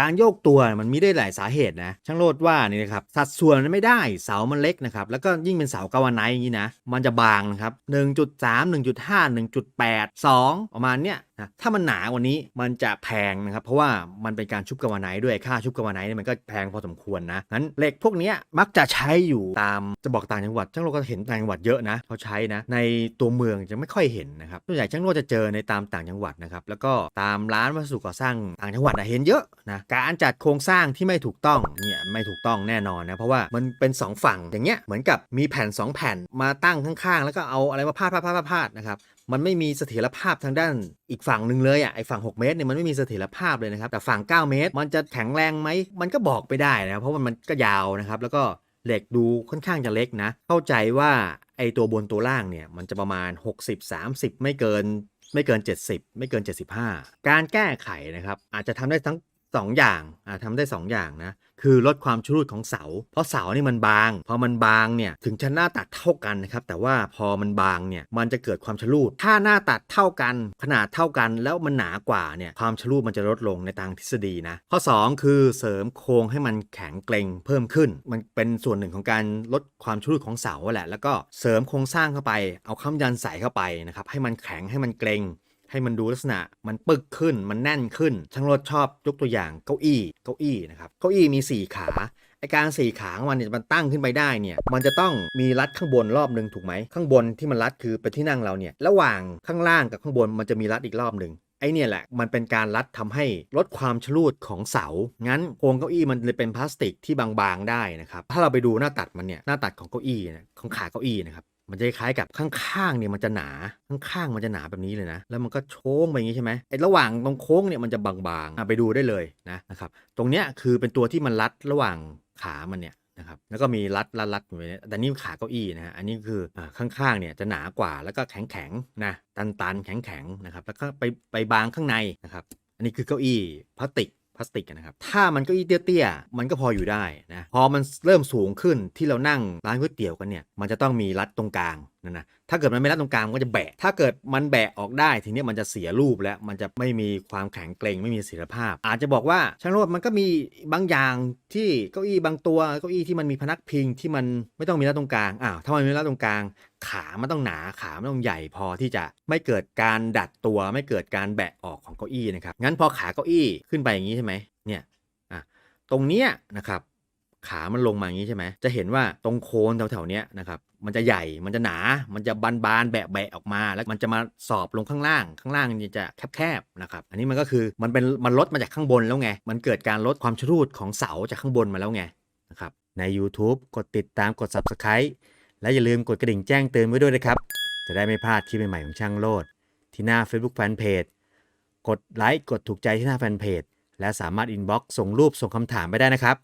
การโยกตัวมันมีได้หลายสาเหตุนะ ช่างโลดว่านี่นะครับสัดส่วนมันไม่ได้เสามันเล็กนะครับ แล้วก็ยิ่งเป็นเสากาวาไนอย่างนี้นะ มันจะบางนะครับ 1.3 1.5 1.8 2 ประมาณเนี้ย นะถ้ามันหนากว่านี้มันจะแพงนะครับ เพราะว่ามันเป็นการชุบกาวไนท์ด้วยค่าชุบกาวไนท์เนี่ยมันก็แพงพอสมควรนะงั้นเหล็กพวกนี้มักจะใช้อยู่ตามจะบอกต่างจังหวัดช่างโลก็เห็นต่างจังหวัดเยอะนะเขาใช้นะในตัวเมืองจะไม่ค่อยเห็นนะครับส่วนใหญ่ช่างโลดจะเจอในตามต่างจังหวัดนะครับแล้วก็ตามร้านวัสดุก่อสร้างต่างจังหวัดนะเห็นเยอะนะการจัดโครงสร้างที่ไม่ถูกต้องเนี่ยไม่ถูกต้องแน่นอนนะเพราะว่ามันเป็นสองฝั่งอย่างเงี้ยเหมือนกับมีแผ่นสองแผ่นมาตั้งข้างๆ แล้วก็เอาอะไรมาพาดพาดพาดพาดนะครับ มันไม่มีเสถียรภาพทางด้านอีกฝั่งหนึ่งเลยอะไอฝั่ง 6 เมตรเนี่ยมันไม่มีเสถียรภาพเลยนะครับ แต่ฝั่ง 9 เมตร มันจะแข็งแรงไหมมันก็บอกไปได้นะเพราะว่ามันก็ยาวนะครับ แล้วก็เหล็กดูค่อนข้างจะเล็กนะ เข้าใจว่าไอตัวบนตัวล่างเนี่ยมันจะประมาณ 60 30 ไม่เกินไม่เกิน 70 ไม่เกิน 75 การแก้ไขนะครับอาจจะทำได้ทั้ง 2ออย่างอ่าทำได้ 2 อย่างนะ คือลดความชรุดของเสา เพราะเสานี่มันบาง พอมันบางเนี่ยถึงจะหน้าตัดเท่ากันนะครับ แต่ว่าพอมันบางเนี่ยมันจะเกิดความชรุดถ้าหน้าตัดเท่ากัน ขนาดเท่ากันแล้วมันหนากว่าเนี่ยความชรุดมันจะลดลงในทางทฤษฎีนะ ข้อ 2 คือเสริมโครงให้มันแข็งเกร็งเพิ่มขึ้น มันเป็นส่วนหนึ่งของการลดความชรุดของเสาแหละ แล้วก็เสริมโครงสร้างเข้าไป เอาค้ำยันใส่เข้าไปนะครับให้มันแข็งให้มันเกร็ง ให้มันดูลักษณะมันปึกขึ้นมันแน่นขึ้น ช่างรถชอบยกตัวอย่างเก้าอี้เก้าอี้นะครับเก้าอี้มี 4 ขาไอการสี่ขาของมันเนี่ยมันตั้งขึ้นไปได้เนี่ยมันจะต้องมีรัดข้างบนรอบหนึ่งถูกไหมข้างบนที่มันรัดคือเป็นที่นั่งเราเนี่ยระหว่างข้างล่างกับข้างบนมันจะมีรัดอีกรอบหนึ่งไอเนี่ยแหละมันเป็นการรัดทำให้ลดความชลูดของเสา งั้นโครงเก้าอี้มันเลยเป็นพลาสติกที่บางๆได้นะครับถ้าเราไปดูหน้าตัดมันเนี่ยหน้าตัดของเก้าอี้ของขาเก้าอี้นะครับ มันจะคล้ายกับข้างๆเนี่ยมันจะหนาข้างๆมันจะหนาแบบนี้เลยนะ แล้วมันก็โค้งไปอย่างนี้ใช่ไหมไอ้ระหว่างตรงโค้งเนี่ยมันจะบางๆไปดูได้เลยนะนะครับตรงเนี้ยคือเป็นตัวที่มันรัดระหว่างขามันเนี่ยนะครับแล้วก็มีรัดรัดรัดอยู่เนี่ยแต่นี่ขาเก้าอี้นะฮะอันนี้คืออ่าข้างๆเนี่ยจะหนากว่าแล้วก็แข็งแข็งๆนะตันๆแข็งแข็งๆนะครับแล้วก็ไปไปบางข้างในนะครับอันนี้คือเก้าอี้พลาสติก พลาสติกนะครับ ถ้ามันก็อีเตี้ยๆมันก็พออยู่ได้นะพอมันเริ่มสูงขึ้นที่เรานั่งร้านก๋วยเตี๋ยวกันเนี่ยมันจะต้องมีรัดตรงกลางนะนะถ้าเกิดมันไม่รัดตรงกลางมันก็จะแบะ ถ้าเกิดมันแบะออกได้ทีนี้มันจะเสียรูปแล้วมันจะไม่มีความแข็งเกร็งไม่มีเสถียรภาพ อาจจะบอกว่าช่างโรดมันก็มีบางอย่างที่เก้าอี้บางตัวเก้าอี้ที่มันมีพนักพิงที่มันไม่ต้องมีรัดตรงกลางอ้าวถ้ามันมีรัดตรงกลาง ขามันต้องหนาขามันต้องใหญ่พอที่จะไม่เกิดการดัดตัวไม่เกิดการแบะออกของเก้าอี้นะครับงั้นพอขาเก้าอี้ขึ้นไปอย่างนี้ใช่ไหมเนี่ยอะตรงเนี้ยนะครับขามันลงมาอย่างนี้ใช่ไหมจะเห็นว่าตรงโคนแถวๆเนี้ยนะครับมันจะใหญ่ มันจะหนา มันจะบานๆแบะๆออกมา แล้วมันจะมาสอบลงข้างล่าง ข้างล่างนี่จะแคบๆนะครับ อันนี้มันก็คือมันเป็นมันลดมาจากข้างบนแล้วไง มันเกิดการลดความชรูดของเสาจากข้างบนมาแล้วไงนะครับ ใน YouTube กดติดตามกด Subscribe และอย่าลืมกดกระดิ่งแจ้งเตือนไว้ด้วยนะครับ จะได้ไม่พลาดคลิปใหม่ๆของช่างโลด ที่หน้า Facebook Fanpage กดไลค์กดถูกใจที่หน้าแฟนเพจและสามารถอินบ็อกซ์ส่งรูปส่งคำถามไปได้นะครับ